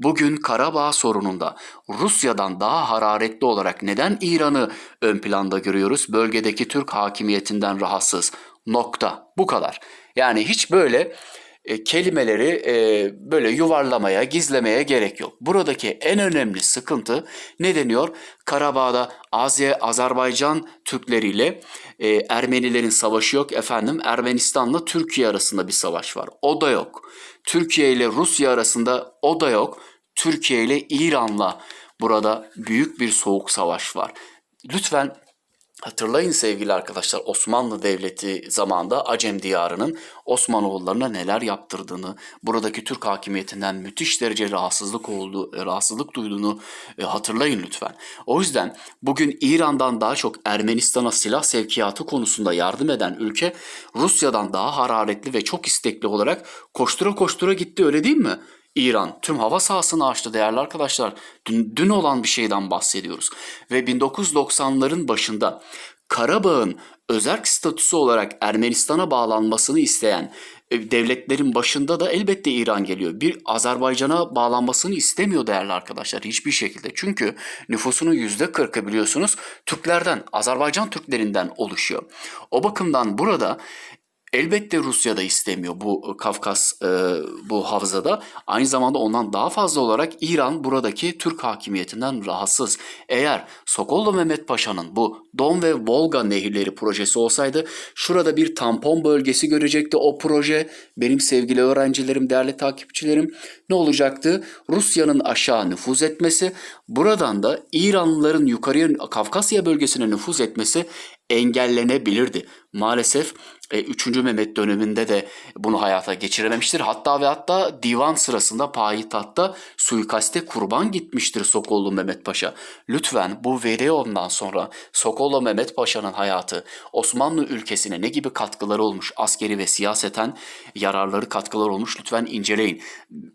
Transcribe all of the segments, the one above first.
Bugün Karabağ sorununda Rusya'dan daha hararetli olarak neden İran'ı ön planda görüyoruz? Bölgedeki Türk hakimiyetinden rahatsız. Nokta. Bu kadar. Yani hiç böyle e, kelimeleri e, böyle yuvarlamaya, gizlemeye gerek yok. Buradaki en önemli sıkıntı ne deniyor? Karabağ'da Azya, Azerbaycan Türkleriyle e, Ermenilerin savaşı yok. Efendim Ermenistan'la Türkiye arasında bir savaş var. O da yok. Türkiye ile Rusya arasında o da yok. Türkiye ile İran'la burada büyük bir soğuk savaş var. Lütfen Hatırlayın sevgili arkadaşlar Osmanlı Devleti zamanında Acem diyarının Osmanoğullarına neler yaptırdığını, buradaki Türk hakimiyetinden müthiş derece rahatsızlık olduğu, rahatsızlık duyduğunu e, hatırlayın lütfen. O yüzden bugün İran'dan daha çok Ermenistan'a silah sevkiyatı konusunda yardım eden ülke Rusya'dan daha hararetli ve çok istekli olarak koştura koştura gitti öyle değil mi? İran tüm hava sahasını açtı değerli arkadaşlar. Dün, dün olan bir şeyden bahsediyoruz. Ve 1990'ların başında Karabağ'ın özerk statüsü olarak Ermenistan'a bağlanmasını isteyen e, devletlerin başında da elbette İran geliyor. Bir Azerbaycan'a bağlanmasını istemiyor değerli arkadaşlar hiçbir şekilde. Çünkü nüfusunun yüzde kırkı biliyorsunuz Türklerden, Azerbaycan Türklerinden oluşuyor. O bakımdan burada Elbette Rusya da istemiyor bu Kafkas e, bu havzada. Aynı zamanda ondan daha fazla olarak İran buradaki Türk hakimiyetinden rahatsız. Eğer Sokollu Mehmet Paşa'nın bu Don ve Volga nehirleri projesi olsaydı şurada bir tampon bölgesi görecekti o proje. Benim sevgili öğrencilerim, değerli takipçilerim ne olacaktı? Rusya'nın aşağı nüfuz etmesi, buradan da İranlıların yukarıya Kafkasya bölgesine nüfuz etmesi engellenebilirdi. Maalesef e, 3. Mehmet döneminde de bunu hayata geçirememiştir. Hatta ve hatta divan sırasında payitahtta suikaste kurban gitmiştir Sokollu Mehmet Paşa. Lütfen bu videodan sonra Sokollu Mehmet Paşa'nın hayatı Osmanlı ülkesine ne gibi katkıları olmuş askeri ve siyaseten yararları katkılar olmuş lütfen inceleyin.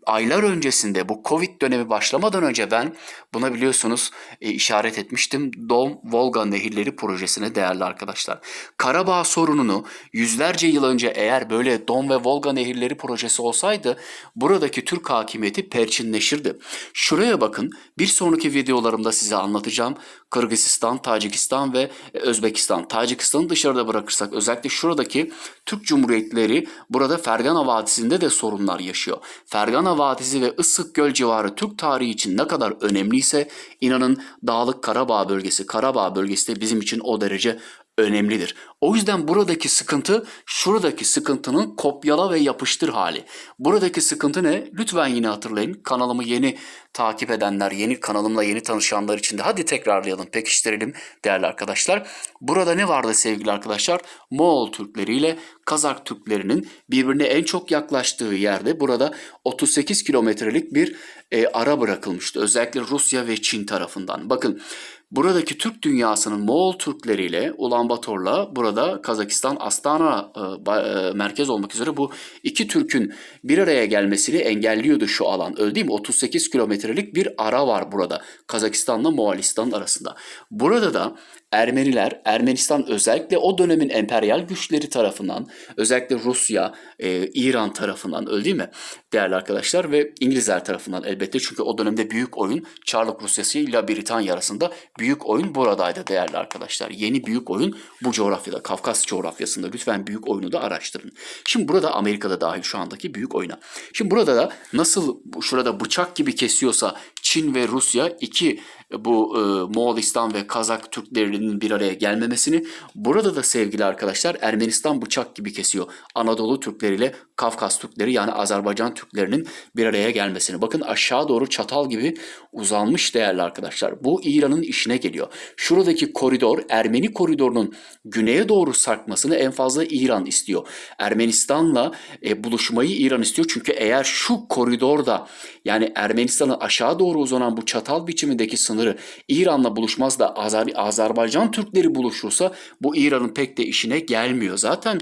Aylar öncesinde bu Covid dönemi başlamadan önce ben buna biliyorsunuz e, işaret etmiştim. Dom Volga Nehirleri projesine değerli arkadaşlar. Karabağ sorununu yüzlerce yıl önce eğer böyle Don ve Volga nehirleri projesi olsaydı buradaki Türk hakimiyeti perçinleşirdi. Şuraya bakın bir sonraki videolarımda size anlatacağım. Kırgızistan, Tacikistan ve Özbekistan. Tacikistan'ı dışarıda bırakırsak özellikle şuradaki Türk Cumhuriyetleri burada Fergana Vadisi'nde de sorunlar yaşıyor. Fergana Vadisi ve Issık Göl civarı Türk tarihi için ne kadar önemliyse inanın Dağlık Karabağ bölgesi, Karabağ bölgesi de bizim için o derece önemlidir. O yüzden buradaki sıkıntı şuradaki sıkıntının kopyala ve yapıştır hali. Buradaki sıkıntı ne? Lütfen yine hatırlayın. Kanalımı yeni takip edenler, yeni kanalımla yeni tanışanlar için de hadi tekrarlayalım, pekiştirelim değerli arkadaşlar. Burada ne vardı sevgili arkadaşlar? Moğol Türkleri ile Kazak Türklerinin birbirine en çok yaklaştığı yerde burada 38 kilometrelik bir e, ara bırakılmıştı. Özellikle Rusya ve Çin tarafından. Bakın buradaki Türk dünyasının Moğol Türkleriyle Ulanbator'la burada Kazakistan Astana e, e, merkez olmak üzere bu iki Türk'ün bir araya gelmesini engelliyordu şu alan. Öyle değil mi? 38 kilometrelik bir ara var burada Kazakistan'la Moğolistan arasında. Burada da Ermeniler, Ermenistan özellikle o dönemin emperyal güçleri tarafından, özellikle Rusya, e, İran tarafından öyle değil mi değerli arkadaşlar ve İngilizler tarafından elbette çünkü o dönemde büyük oyun Çarlık Rusyası ile Britanya arasında büyük oyun buradaydı değerli arkadaşlar. Yeni büyük oyun bu coğrafyada, Kafkas coğrafyasında lütfen büyük oyunu da araştırın. Şimdi burada Amerika'da dahil şu andaki büyük oyuna. Şimdi burada da nasıl şurada bıçak gibi kesiyorsa Çin ve Rusya iki bu e, Moğolistan ve Kazak Türklerinin bir araya gelmemesini burada da sevgili arkadaşlar Ermenistan bıçak gibi kesiyor. Anadolu Türkleri ile Kafkas Türkleri yani Azerbaycan Türklerinin bir araya gelmesini. Bakın aşağı doğru çatal gibi uzanmış değerli arkadaşlar. Bu İran'ın işine geliyor. Şuradaki koridor Ermeni koridorunun güneye doğru sarkmasını en fazla İran istiyor. Ermenistan'la e, buluşmayı İran istiyor. Çünkü eğer şu koridorda yani Ermenistan'ın aşağı doğru uzanan bu çatal biçimindeki sınırı İran'la buluşmaz da Azer Azerbaycan Türkleri buluşursa bu İran'ın pek de işine gelmiyor. Zaten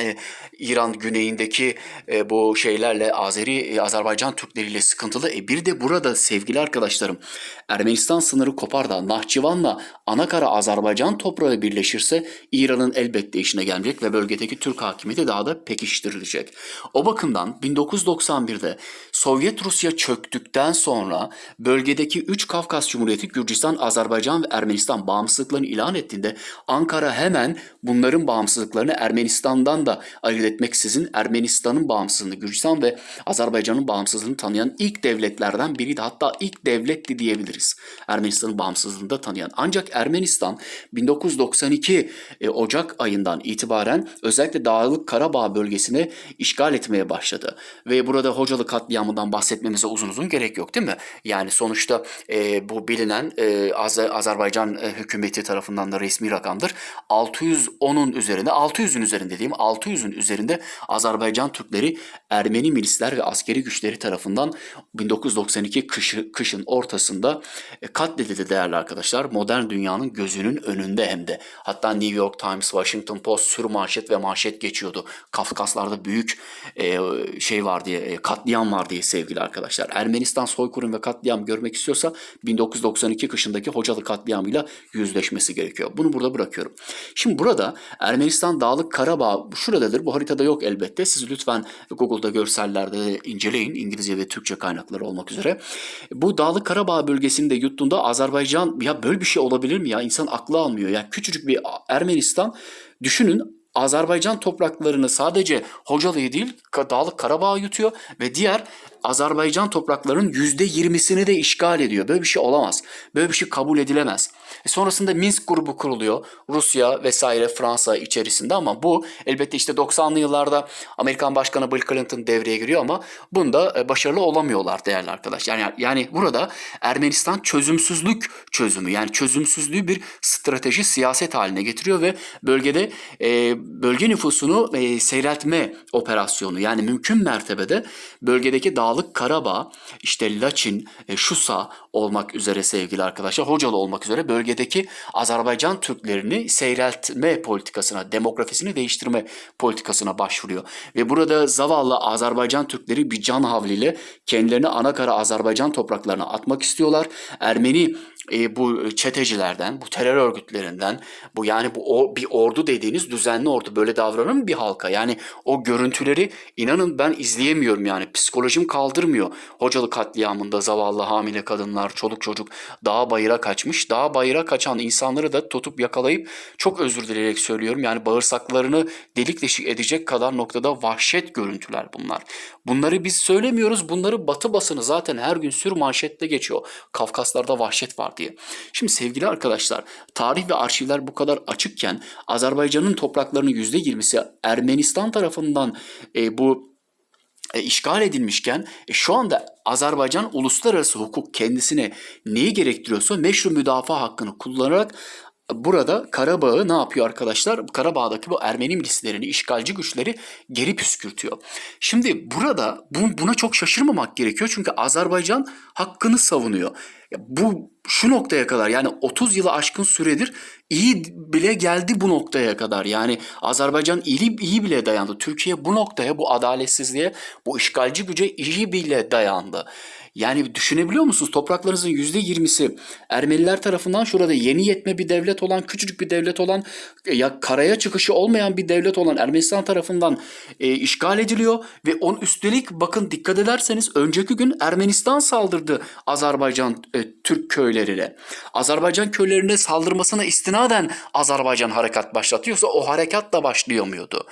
e, İran güneyindeki e, bu şeylerle Azeri e, Azerbaycan Türkleriyle sıkıntılı. E, bir de burada sevgili arkadaşlarım Ermenistan sınırı kopar da Nahçıvan'la Anakara Azerbaycan toprağı birleşirse İran'ın elbette işine gelmeyecek ve bölgedeki Türk hakimiyeti daha da pekiştirilecek. O bakımdan 1991'de Sovyet Rusya çöktükten sonra bölgedeki 3 Kafkas Cumhuriyeti Gürcistan, Azerbaycan ve Ermenistan bağımsızlıklarını ilan ettiğinde Ankara hemen bunların bağımsızlıklarını Ermenistan'dan da ayırt etmeksizin Ermenistan'ın bağımsızlığını, Gürcistan ve Azerbaycan'ın bağımsızlığını tanıyan ilk devletlerden biriydi. Hatta ilk devletti diyebiliriz. Ermenistan'ın bağımsızlığını da tanıyan. Ancak Ermenistan 1992 e, Ocak ayından itibaren özellikle Dağlık Karabağ bölgesini işgal etmeye başladı. Ve burada Hocalı katliamından bahsetmemize uzun uzun gerek yok değil mi? Yani sonuçta e, bu bilinen e, Az- Azerbaycan e, hükümeti tarafından da resmi rakamdır. 610'un üzerinde, 600'ün üzerinde diyeyim, 600'ün üzerinde Azerbaycan Türkleri Ermeni milisler ve askeri güçleri tarafından 1992 kışı, kışın ortasında e, katledildi değerli arkadaşlar. Modern dünyanın gözünün önünde hem de. Hatta New York Times, Washington Post sür manşet ve manşet geçiyordu. Kafkaslarda büyük e, şey var diye, e, katliam var diye sevgili arkadaşlar. Ermenistan soykırım ve katliam görmek istiyorsa 1992 kışındaki Hocalı katliamıyla yüzleşmesi gerekiyor. Bunu burada bırakıyorum. Şimdi burada Ermenistan Dağlık Karabağ şuradadır. Bu haritada yok elbette. Siz lütfen Google'da görsellerde de inceleyin. İngilizce ve Türkçe kaynakları olmak üzere. Bu Dağlık Karabağ bölgesini de yuttuğunda Azerbaycan ya böyle bir şey olabilir mi ya? İnsan aklı almıyor. Ya küçücük bir Ermenistan düşünün Azerbaycan topraklarını sadece Hocalı'yı değil Dağlık Karabağ yutuyor ve diğer Azerbaycan topraklarının yüzde yirmisini de işgal ediyor. Böyle bir şey olamaz. Böyle bir şey kabul edilemez. E sonrasında Minsk grubu kuruluyor. Rusya vesaire Fransa içerisinde ama bu elbette işte 90'lı yıllarda Amerikan Başkanı Bill Clinton devreye giriyor ama bunda e, başarılı olamıyorlar değerli arkadaş. Yani yani burada Ermenistan çözümsüzlük çözümü yani çözümsüzlüğü bir strateji siyaset haline getiriyor ve bölgede e, bölge nüfusunu e, seyreltme operasyonu yani mümkün mertebede bölgedeki Dağlık Karabağ, işte Laçin, e, Şusa olmak üzere sevgili arkadaşlar, Hocalı olmak üzere bölgedeki Azerbaycan Türklerini seyreltme politikasına, demografisini değiştirme politikasına başvuruyor. Ve burada zavallı Azerbaycan Türkleri bir can havliyle kendilerini Anakara Azerbaycan topraklarına atmak istiyorlar. Ermeni e, bu çetecilerden, bu terör örgütlerinden, bu yani bu o, bir ordu dediğiniz düzenli ordu böyle davranır mı bir halka? Yani o görüntüleri inanın ben izleyemiyorum yani psikolojim kaldırmıyor. Hocalı katliamında zavallı hamile kadınlar, çoluk çocuk dağa bayıra kaçmış. Dağa bayıra kaçan insanları da tutup yakalayıp çok özür dileyerek söylüyorum. Yani bağırsaklarını delik deşik edecek kadar noktada vahşet görüntüler bunlar. Bunları biz söylemiyoruz. Bunları batı basını zaten her gün sür manşette geçiyor. Kafkaslarda vahşet var diye. Şimdi sevgili arkadaşlar tarih ve arşivler bu kadar açıkken Azerbaycan'ın topraklarının %20'si Ermenistan tarafından e, bu e, işgal edilmişken e, şu anda Azerbaycan uluslararası hukuk kendisine neyi gerektiriyorsa meşru müdafaa hakkını kullanarak Burada Karabağ'ı ne yapıyor arkadaşlar? Karabağ'daki bu Ermeni milislerini, işgalci güçleri geri püskürtüyor. Şimdi burada bu, buna çok şaşırmamak gerekiyor. Çünkü Azerbaycan hakkını savunuyor. Bu şu noktaya kadar yani 30 yılı aşkın süredir iyi bile geldi bu noktaya kadar. Yani Azerbaycan iyi, iyi bile dayandı. Türkiye bu noktaya, bu adaletsizliğe, bu işgalci güce iyi bile dayandı. Yani düşünebiliyor musunuz? Topraklarınızın yüzde yirmisi Ermeniler tarafından şurada yeni yetme bir devlet olan, küçücük bir devlet olan, ya karaya çıkışı olmayan bir devlet olan Ermenistan tarafından e, işgal ediliyor ve on üstelik bakın dikkat ederseniz önceki gün Ermenistan saldırdı Azerbaycan e, Türk köylerine. Azerbaycan köylerine saldırmasına istinaden Azerbaycan harekat başlatıyorsa o harekat da başlıyor muydu?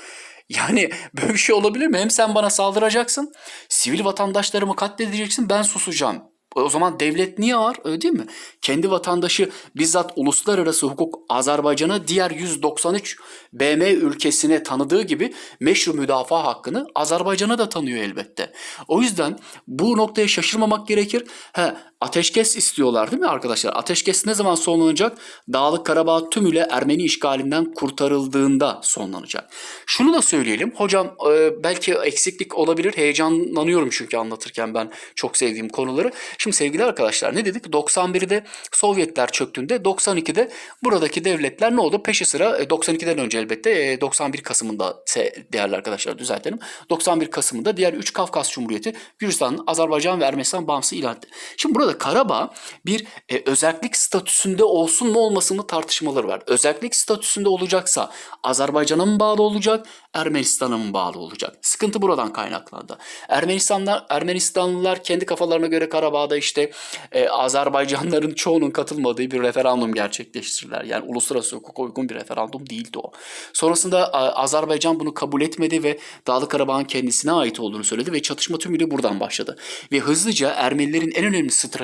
Yani böyle bir şey olabilir mi? Hem sen bana saldıracaksın, sivil vatandaşlarımı katledeceksin, ben susacağım. O zaman devlet niye ağır? Öyle değil mi? Kendi vatandaşı bizzat uluslararası hukuk Azerbaycan'a diğer 193 BM ülkesine tanıdığı gibi meşru müdafaa hakkını Azerbaycan'a da tanıyor elbette. O yüzden bu noktaya şaşırmamak gerekir. He, Ateşkes istiyorlar değil mi arkadaşlar? Ateşkes ne zaman sonlanacak? Dağlık Karabağ tümüyle Ermeni işgalinden kurtarıldığında sonlanacak. Şunu da söyleyelim. Hocam e, belki eksiklik olabilir. Heyecanlanıyorum çünkü anlatırken ben çok sevdiğim konuları. Şimdi sevgili arkadaşlar ne dedik? 91'de Sovyetler çöktüğünde 92'de buradaki devletler ne oldu? Peşi sıra e, 92'den önce elbette e, 91 Kasım'ında se- değerli arkadaşlar düzeltelim. 91 Kasım'ında diğer 3 Kafkas Cumhuriyeti Gürcistan, Azerbaycan ve Ermenistan bağımsız ilan etti. Şimdi burada Karabağ bir e, özellik statüsünde olsun mu olmasın mı tartışmaları var. Özellik statüsünde olacaksa Azerbaycan'a mı bağlı olacak, Ermenistan'a mı bağlı olacak? Sıkıntı buradan kaynaklandı. Ermenistanlar, Ermenistanlılar kendi kafalarına göre Karabağ'da işte e, Azerbaycanların çoğunun katılmadığı bir referandum gerçekleştirdiler. Yani uluslararası hukuka uygun bir referandum değildi o. Sonrasında Azerbaycan bunu kabul etmedi ve Dağlık Karabağ'ın kendisine ait olduğunu söyledi ve çatışma tümüyle buradan başladı. Ve hızlıca Ermenilerin en önemli stratejisi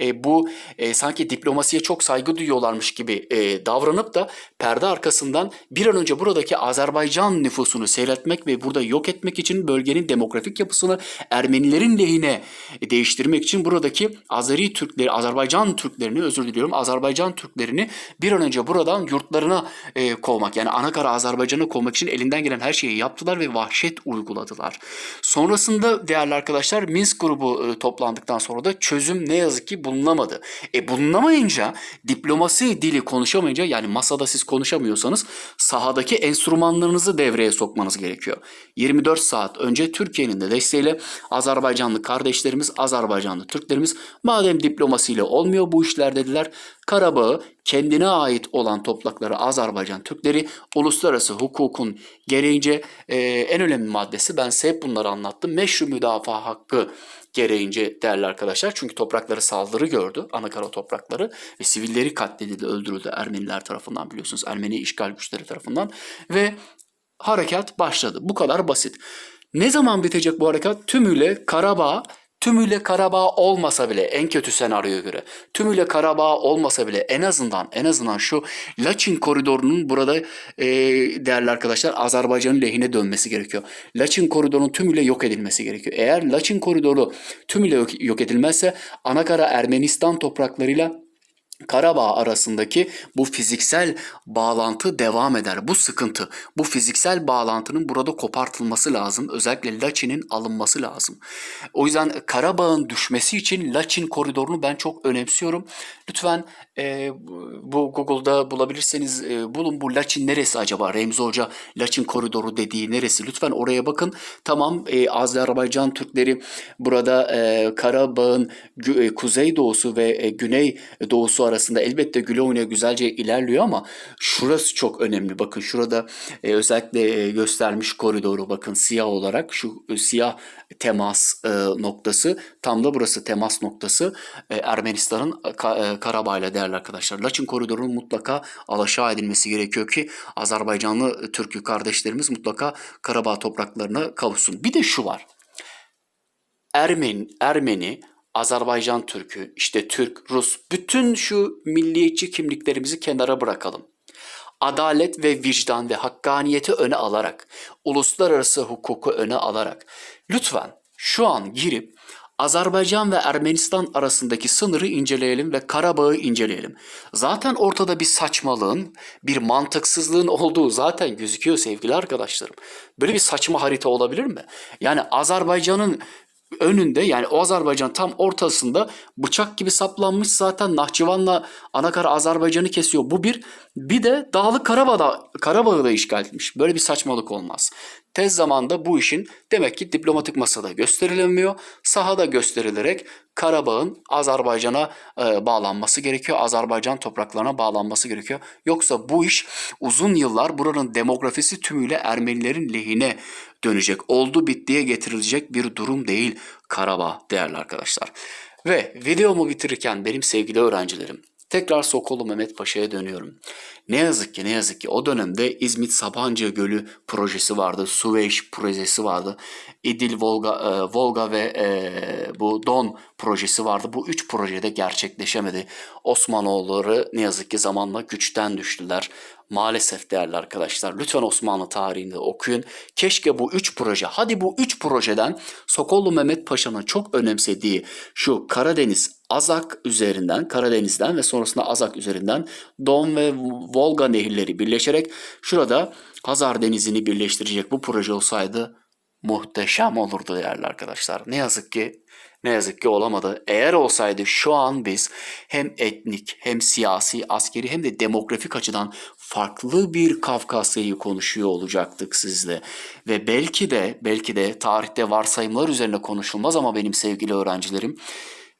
e, bu e, sanki diplomasiye çok saygı duyuyorlarmış gibi e, davranıp da perde arkasından bir an önce buradaki Azerbaycan nüfusunu seyretmek ve burada yok etmek için bölgenin demografik yapısını Ermenilerin lehine değiştirmek için buradaki Azeri Türkleri, Azerbaycan Türklerini özür diliyorum, Azerbaycan Türklerini bir an önce buradan yurtlarına e, kovmak yani Anakara Azerbaycan'a kovmak için elinden gelen her şeyi yaptılar ve vahşet uyguladılar. Sonrasında değerli arkadaşlar Minsk grubu e, toplandıktan sonra da çözüm ne yazık ki bulunamadı. E bulunamayınca diplomasi dili konuşamayınca yani masada siz konuşamıyorsanız sahadaki enstrümanlarınızı devreye sokmanız gerekiyor. 24 saat önce Türkiye'nin de desteğiyle Azerbaycanlı kardeşlerimiz, Azerbaycanlı Türklerimiz madem diplomasiyle olmuyor bu işler dediler. Karabağ'ı kendine ait olan toprakları Azerbaycan Türkleri uluslararası hukukun gereğince e, en önemli maddesi ben size hep bunları anlattım. Meşru müdafaa hakkı gereğince değerli arkadaşlar. Çünkü toprakları saldırı gördü. Anakara toprakları ve sivilleri katledildi, öldürüldü Ermeniler tarafından biliyorsunuz. Ermeni işgal güçleri tarafından ve harekat başladı. Bu kadar basit. Ne zaman bitecek bu harekat? Tümüyle Karabağ Tümüyle Karabağ olmasa bile en kötü senaryoya göre tümüyle Karabağ olmasa bile en azından en azından şu Laçin koridorunun burada e, değerli arkadaşlar Azerbaycan'ın lehine dönmesi gerekiyor. Laçin koridorunun tümüyle yok edilmesi gerekiyor. Eğer Laçin koridoru tümüyle yok, edilmezse Anakara Ermenistan topraklarıyla Karabağ arasındaki bu fiziksel bağlantı devam eder. Bu sıkıntı, bu fiziksel bağlantının burada kopartılması lazım. Özellikle Laçin'in alınması lazım. O yüzden Karabağ'ın düşmesi için Laçin koridorunu ben çok önemsiyorum. Lütfen e, bu Google'da bulabilirseniz e, bulun bu Laçin neresi acaba? Remzi Hoca Laçin koridoru dediği neresi? Lütfen oraya bakın. Tamam e, Azerbaycan Türkleri burada e, Karabağ'ın e, kuzeydoğusu ve e, güney doğusu arasında elbette güle oynaya güzelce ilerliyor ama şurası çok önemli. Bakın şurada e, özellikle e, göstermiş koridoru bakın siyah olarak şu e, siyah temas e, noktası tam da burası temas noktası e, Ermenistan'ın e, Karabağ ile değerli arkadaşlar. Laçin koridorunun mutlaka alaşağı edilmesi gerekiyor ki Azerbaycanlı e, Türk'ü kardeşlerimiz mutlaka Karabağ topraklarına kavuşsun. Bir de şu var. Ermeni, Ermeni, Azerbaycan Türk'ü, işte Türk, Rus, bütün şu milliyetçi kimliklerimizi kenara bırakalım. Adalet ve vicdan ve hakkaniyeti öne alarak, uluslararası hukuku öne alarak lütfen şu an girip Azerbaycan ve Ermenistan arasındaki sınırı inceleyelim ve Karabağ'ı inceleyelim. Zaten ortada bir saçmalığın, bir mantıksızlığın olduğu zaten gözüküyor sevgili arkadaşlarım. Böyle bir saçma harita olabilir mi? Yani Azerbaycan'ın önünde yani o Azerbaycan tam ortasında bıçak gibi saplanmış zaten Nahçıvan'la Anakara Azerbaycan'ı kesiyor. Bu bir bir de Dağlık Karabağ'da Karabağ'ı da işgal etmiş. Böyle bir saçmalık olmaz. Tez zamanda bu işin demek ki diplomatik masada gösterilemiyor. Sahada gösterilerek Karabağ'ın Azerbaycan'a e, bağlanması gerekiyor. Azerbaycan topraklarına bağlanması gerekiyor. Yoksa bu iş uzun yıllar buranın demografisi tümüyle Ermenilerin lehine dönecek. Oldu bittiye getirilecek bir durum değil Karabağ değerli arkadaşlar. Ve videomu bitirirken benim sevgili öğrencilerim tekrar Sokolu Mehmet Paşa'ya dönüyorum. Ne yazık ki ne yazık ki o dönemde İzmit Sabancı Gölü projesi vardı. Süveyş projesi vardı. İdil Volga, e, Volga ve e, bu Don projesi vardı. Bu üç projede gerçekleşemedi. Osmanoğulları ne yazık ki zamanla güçten düştüler. Maalesef değerli arkadaşlar lütfen Osmanlı tarihinde okuyun. Keşke bu üç proje, hadi bu üç projeden Sokollu Mehmet Paşa'nın çok önemsediği şu Karadeniz Azak üzerinden, Karadeniz'den ve sonrasında Azak üzerinden Don ve Volga nehirleri birleşerek şurada Hazar Denizi'ni birleştirecek bu proje olsaydı muhteşem olurdu değerli arkadaşlar. Ne yazık ki ne yazık ki olamadı. Eğer olsaydı şu an biz hem etnik hem siyasi, askeri hem de demografik açıdan farklı bir Kafkasya'yı konuşuyor olacaktık sizle. Ve belki de belki de tarihte varsayımlar üzerine konuşulmaz ama benim sevgili öğrencilerim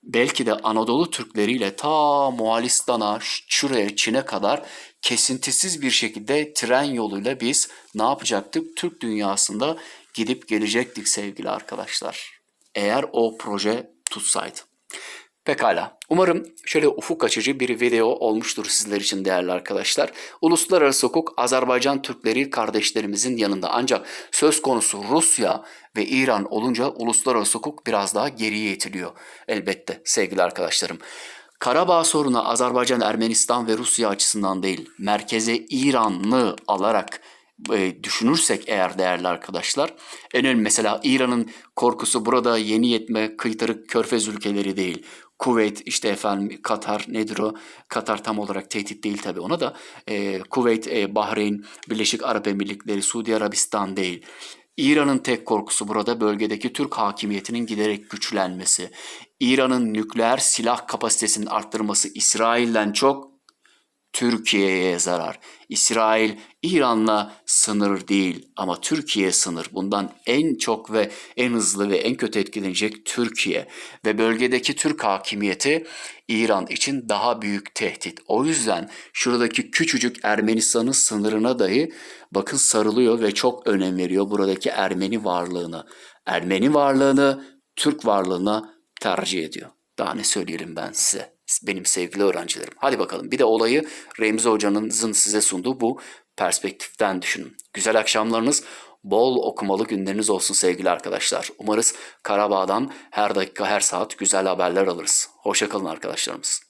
belki de Anadolu Türkleriyle ta Moğolistan'a, şuraya, Çin'e kadar kesintisiz bir şekilde tren yoluyla biz ne yapacaktık? Türk dünyasında gidip gelecektik sevgili arkadaşlar. Eğer o proje tutsaydı. Pekala. Umarım şöyle ufuk açıcı bir video olmuştur sizler için değerli arkadaşlar. Uluslararası hukuk Azerbaycan Türkleri kardeşlerimizin yanında ancak söz konusu Rusya ve İran olunca uluslararası hukuk biraz daha geriye itiliyor elbette sevgili arkadaşlarım. Karabağ sorunu Azerbaycan, Ermenistan ve Rusya açısından değil, merkeze İranlı alarak e, düşünürsek eğer değerli arkadaşlar, en önemli mesela İran'ın korkusu burada yeni yetme kıytırık körfez ülkeleri değil. Kuveyt işte efendim Katar nedir o? Katar tam olarak tehdit değil tabii ona da. E, Kuveyt, e, Bahreyn, Birleşik Arap Emirlikleri, Suudi Arabistan değil. İran'ın tek korkusu burada bölgedeki Türk hakimiyetinin giderek güçlenmesi. İran'ın nükleer silah kapasitesinin arttırması İsrail'den çok Türkiye'ye zarar. İsrail İran'la sınır değil ama Türkiye sınır. Bundan en çok ve en hızlı ve en kötü etkilenecek Türkiye ve bölgedeki Türk hakimiyeti İran için daha büyük tehdit. O yüzden şuradaki küçücük Ermenistan'ın sınırına dahi bakın sarılıyor ve çok önem veriyor buradaki Ermeni varlığını. Ermeni varlığını Türk varlığına tercih ediyor. Daha ne söyleyelim ben size benim sevgili öğrencilerim. Hadi bakalım bir de olayı Remzi Hoca'nın size sunduğu bu perspektiften düşünün. Güzel akşamlarınız, bol okumalı günleriniz olsun sevgili arkadaşlar. Umarız Karabağ'dan her dakika her saat güzel haberler alırız. Hoşçakalın arkadaşlarımız.